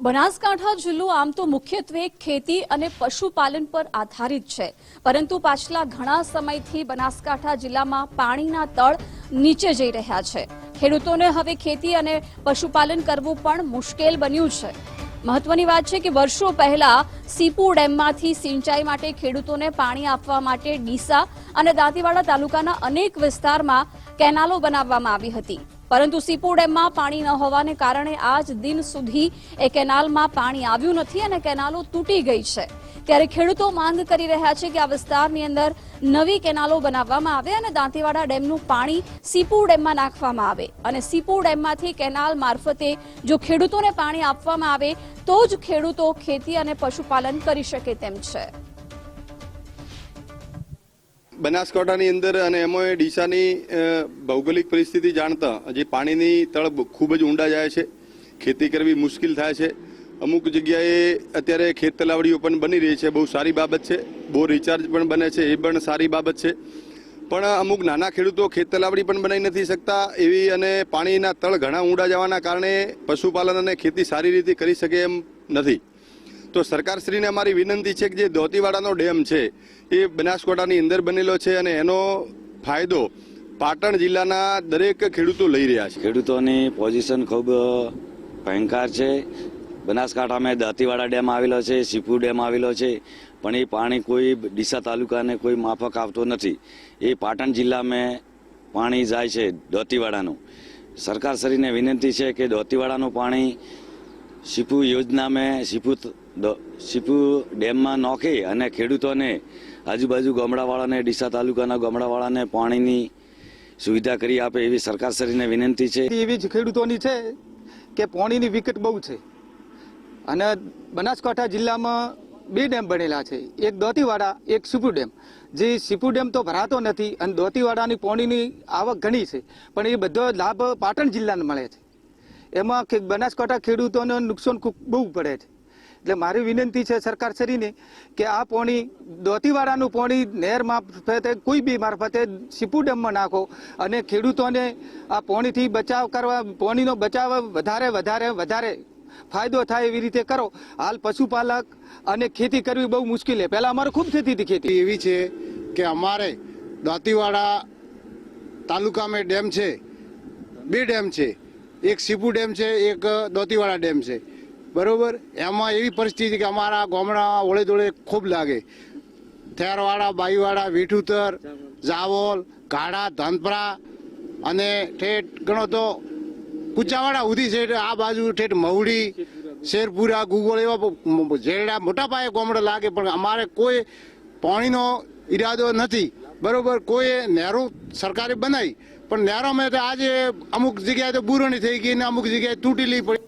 બનાસકાંઠા જિલ્લો આમ તો મુખ્યત્વે ખેતી અને પશુપાલન પર આધારિત છે. પરંતુ પાછલા ઘણા સમયથી બનાસકાંઠા જિલ્લામાં પાણીના તળ નીચે જઈ રહ્યા છે. ખેડૂતોને હવે ખેતી અને પશુપાલન કરવું પણ મુશ્કેલ બન્યું છે. મહત્વની વાત છે કે વર્ષો પહેલા સીપુ ડેમમાંથી સિંચાઈ માટે ખેડૂતોને પાણી આપવા માટે ડીસા અને દાંતીવાડા તાલુકાના અનેક વિસ્તારમાં કેનાલો બનાવવામાં આવી હતી. પરંતુ સીપુ ડેમમાં પાણી ન હોવાને કારણે આજ દિન સુધી એ કેનાલમાં પાણી આવ્યું નથી અને કેનાલો તૂટી ગઈ છે. ત્યારે ખેડૂતો માંગ કરી રહ્યા છે કે આ વિસ્તારની અંદર નવી કેનાલો બનાવવામાં આવે અને દાંતીવાડા ડેમનું પાણી સીપુ ડેમમાં નાખવામાં આવે. અને સીપુ ડેમમાંથી કેનાલ મારફતે જો ખેડૂતોને પાણી આપવામાં આવે, તો જ ખેડૂતો ખેતી અને પશુપાલન કરી શકે તેમ છે. બનાસકાંઠાની અંદર અને એમાં ડીસાની ભૌગોલિક પરિસ્થિતિ જાણતા જે પાણીની તળ ખૂબ જ ઊંડા જાય છે, ખેતી કરવી મુશ્કેલ થાય છે. અમુક જગ્યાએ અત્યારે ખેત તલાવડીઓ પણ બની રહી છે, બહુ સારી બાબત છે, બહુ રિચાર્જ પણ બને છે, એ પણ સારી બાબત છે. પણ અમુક નાના ખેડૂતો ખેત તલાવડી પણ બનાવી નથી શકતા, એવી અને પાણીના તળ ઘણા ઊંડા જવાના કારણે પશુપાલન અને ખેતી સારી રીતે કરી શકે એમ નથી. તો સરકારશ્રીને અમારી વિનંતી છે કે જે દોતીવાડાનો ડેમ છે, એ બનાસકાંઠાની અંદર બનેલો છે અને એનો ફાયદો પાટણ જિલ્લાના દરેક ખેડૂતો લઈ રહ્યા છે. ખેડૂતોની પોઝિશન ખૂબ ભયંકર છે. બનાસકાંઠામાં દાંતીવાડા ડેમ આવેલો છે, સીપુ ડેમ આવેલો છે, પણ એ પાણી કોઈ ડીસા તાલુકાને કોઈ માફક આવતો નથી. એ પાટણ જિલ્લામાં પાણી જાય છે દોતીવાડાનું. સરકારશ્રીને વિનંતી છે કે દોતીવાડાનું પાણી સીપુ યોજનામાં સીપુ ત- દો- સીપુ ડેમમાં નોખી અને ખેડૂતોને આજુબાજુ ગામડાવાળાને, ડીસા તાલુકાના ગામડાવાળાને પાણીની સુવિધા કરી આપે એવી સરકારશ્રીને વિનંતી છે. એવી જ ખેડૂતોની છે કે પાણીની વિકટ બહુ છે. અને બનાસકાંઠા જિલ્લામાં બે ડેમ બનેલા છે. એક દોતીવાડા, એક સીપુ ડેમ. જે સીપુ ડેમ તો ભરાતો નથી અને દોતીવાડાની પાણીની આવક ઘણી છે. પણ એ બધો લાભ પાટણ જિલ્લાને મળે છે. એમાં બનાસકાંઠા ખેડૂતોને નુકસાન બહુ પડે છે. એટલે મારી વિનંતી છે સરકાર શ્રીને કે આ પાણી, દોતીવાડાનું પાણી નહેર મારફતે, કોઈ બી મારફતે સીપુ ડેમમાં નાખો અને ખેડૂતોને આ પાણીથી બચાવ કરવા, પાણીનો બચાવ વધારે વધારે વધારે ફાયદો થાય એવી રીતે કરો. હાલ પશુપાલક અને ખેતી કરવી બહુ મુશ્કેલ છે. પહેલાં અમારે ખૂબ થતી હતી ખેતી. એવી છે કે અમારે દાંતીવાડા તાલુકામાં ડેમ છે, બે ડેમ છે. એક સીપુ ડેમ છે, એક દોતીવાડા ડેમ છે. બરોબર? એમાં એવી પરિસ્થિતિ કે અમારા ગામડા ઓળે દોડે ખૂબ લાગે. થેરવાડા, બાઈવાડા વિઠુતર જાવોલ, ગાડા, ધનપરા અને ઠેઠ ગણો તો કુચાવાડા ઉધી છે આ બાજુ ઠેઠ મહુડી, શેરપુરા, ગુગોળ એવા જેડા મોટા પાયે ગામડા લાગે, પણ અમારે કોઈ પાણીનો ઈરાદો નથી. બરોબર, કોઈએ નહેરો સરકારે બનાવી, પણ નહેરોમાં આજે અમુક જગ્યાએ તો બુરણી થઈ ગઈ ને અમુક જગ્યાએ તૂટેલી પડી.